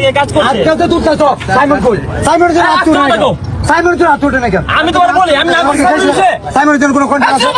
এই কাজ করছে। আজকাল তো তুলতে তো সাইমন কই? সাইমনের জন্য হাত তুলে না কেন? সাইমনের জন্য হাত তুলে আমি তোমার বলি আমি না করছি সাইমনের জন্য কোনো কন্ট্রাক্ট আছে?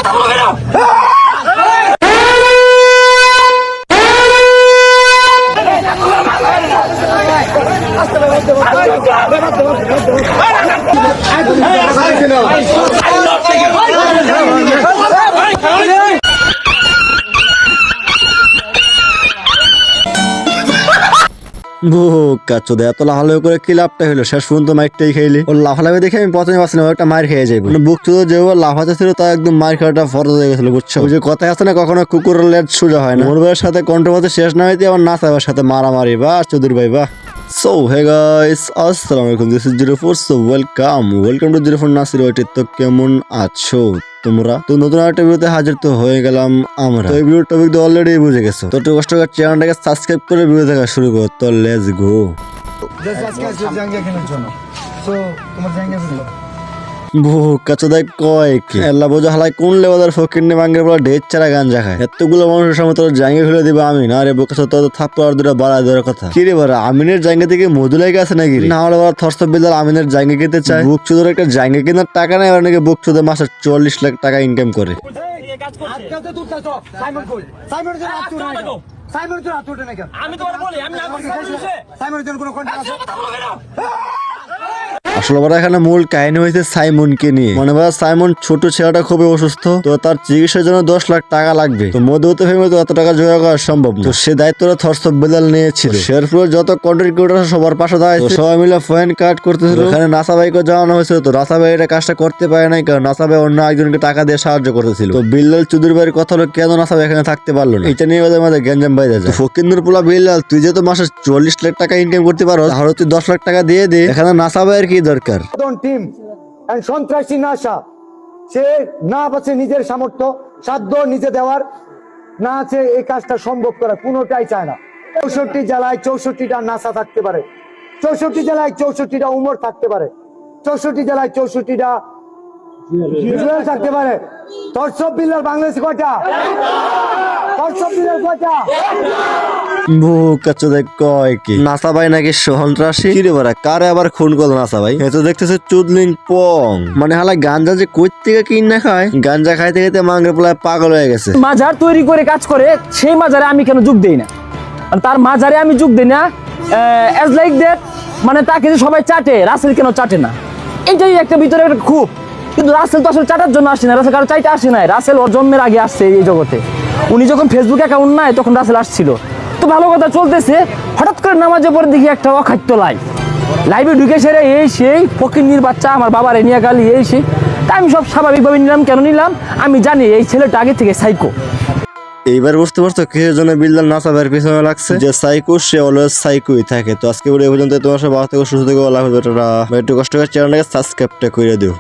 কথা বলো কেন? কাচ্চো দে এত লাফালাফি করে কি লাভটা হলো শেষ পর্যন্ত মাইকটাই খাইলি। ওর লাফালাফি দেখে আমি প্রথমে পাচ্ছি ও একটা মার খেয়ে যাইবো। মানে বুক চুদো যে লাফাতে ছিল তা একদম মার খাওয়াটা ফরজ হয়ে গেছিল বুঝছ? ওই যে কথা আছে না কখনো কুকুরের লেট সোজা হয় না। মোর ভাইয়ের সাথে কন্ট্রোভার্সি শেষ না হইতে আবার না সাহেবের সাথে মারামারি বা চৌধুরী ভাই বা সো হে গাইস আসসালামু আলাইকুম this is zero four so welcome welcome to zero four Nasir YT তো? কেমন আছো তোমরা? তো নতুন একটা ভিডিওতে হাজির তো হয়ে গেলাম আমরা। তো এই ভিডিওর টপিক তো অলরেডি বুঝে গেছো। তো একটু কষ্ট করে চ্যানেলটাকে সাবস্ক্রাইব করে ভিডিও দেখা শুরু করো, তো লেটস গো জন্য। সো তোমার বুক কাছে দেখ কয় কি এল্লা বোঝা হালাই কোন লেবাদার ফকির নে বাঙ্গের বলা ডেট ছাড়া গাঞ্জা খায় এতগুলো মানুষের সামনে তোর জাঙ্গে খুলে দিবে আমি না রে বুক কাছে তোর থাপ্পড় আর দুটা বাড়া দেওয়ার কথা কি রে বারা আমিনের জাঙ্গে থেকে মধু লেগে আছে নাকি না হলে বারা থরস বিল্লাল আমিনের জাঙ্গে কিনতে চায় বুক চুদের একটা জাঙ্গে কেনার টাকা নেই এবার নাকি বুক চুদের মাসে চল্লিশ লাখ টাকা ইনকাম করে কাজ তো তো সাইমন কই সাইমনের জন্য হাত তুলে না কেন? সাইমনের জন্য হাত তুলে না কেন? আমি তোমার বলি আমি না? সাইমনের জন্য কোনো কন্ট্যাক্ট আছে কথা বলো কেন? আসলে বড় এখানে মূল কাহিনী হয়েছে সাইমনকে নিয়ে। মনে ভাই সাইমন ছোট ছেলেটা খুবই অসুস্থ তো তার চিকিৎসার জন্য দশ লাখ টাকা লাগবে। তো মধ্যবর্তী ফ্যামিলি তো এত টাকা জোগাড় করা সম্ভব না। তো সে দায়িত্বটা থরসব বেলাল নিয়েছিল। শেরপুরের যত কন্টেন্ট ক্রিয়েটার সবার পাশে দাঁড়ায় সবাই মিলে ফয়েন কাট করতেছিল। এখানে নাসা ভাইকে জানানো হয়েছিল। তো নাসা ভাই এটা কাজটা করতে পারে নাই কারণ নাসা ভাই অন্য একজনকে টাকা দিয়ে সাহায্য করতেছিল। তো বিল্লাল চুদুর ভাইয়ের কথা হলো কেন নাসা ভাই এখানে থাকতে পারল না? এটা নিয়ে ওদের মধ্যে গ্যাঞ্জাম বাইরে যায়। ফকিন্দুর পোলা বিল্লাল তুই যেহেতু মাসে চল্লিশ লাখ টাকা ইনকাম করতে পারো তাহলে তুই দশ লাখ টাকা দিয়ে দে। এখানে নাসা ভাইয়ের কি দরকার। টিম সন্ত্রাসী নাশা সে না পাচ্ছে নিজের সামর্থ্য সাধ্য নিজে দেওয়ার না আছে এই কাজটা সম্ভব করা কোনোটাই চায় না। চৌষট্টি জেলায় চৌষট্টিটা নাসা থাকতে পারে। চৌষট্টি জেলায় চৌষট্টিটা উমর থাকতে পারে। চৌষট্টি জেলায় চৌষট্টিটা থাকতে পারে। তর্সব বিল্লার বাংলাদেশ কয়টা? মানে না তৈরি করে কাজ করে, সেই মাজারে আমি কেন যোগ দেই না? তার মাজারে আমি যোগ দিই না অ্যাজ লাইক মানে তাকে যে সবাই চাটে, রাসেল কেন চাটে না? এইটাই একটা ভিতরে একটা খুব। কিন্তু রাসেল তো আসলে চাটার জন্য আসে না, রাসেল কারও চাইতে আসে নাই। রাসেল ওর জন্মের আগে আসছে এই জগতে। উনি যখন ফেসবুক অ্যাকাউন্ট নাই তখন রাসেল আসছিল। তো ভালো কথা চলতেছে হঠাৎ করে নামাজে পরে দেখি একটা অখাদ্য লাইভ লাইভে ঢুকে সেরে এই সেই ফকিন্নির বাচ্চা আমার বাবার এনিয়া গালি এই সেই। তা আমি সব স্বাভাবিকভাবে নিলাম কেন নিলাম? আমি জানি এই ছেলেটা আগে থেকে সাইকো এইবার বুঝতে পারছ কিসের জন্য বিল্লাল নাসাবের পিছনে লাগছে? যে সাইকো সে অলওয়েজ সাইকোই থাকে। তো আজকে ভিডিও পর্যন্ত তোমার সব ভালো থেকে সুস্থ থেকে আল্লাহ হাফেজ। একটু কষ্ট করে চ্যানেলটাকে সাবস্ক্রাইবটা করে দিও।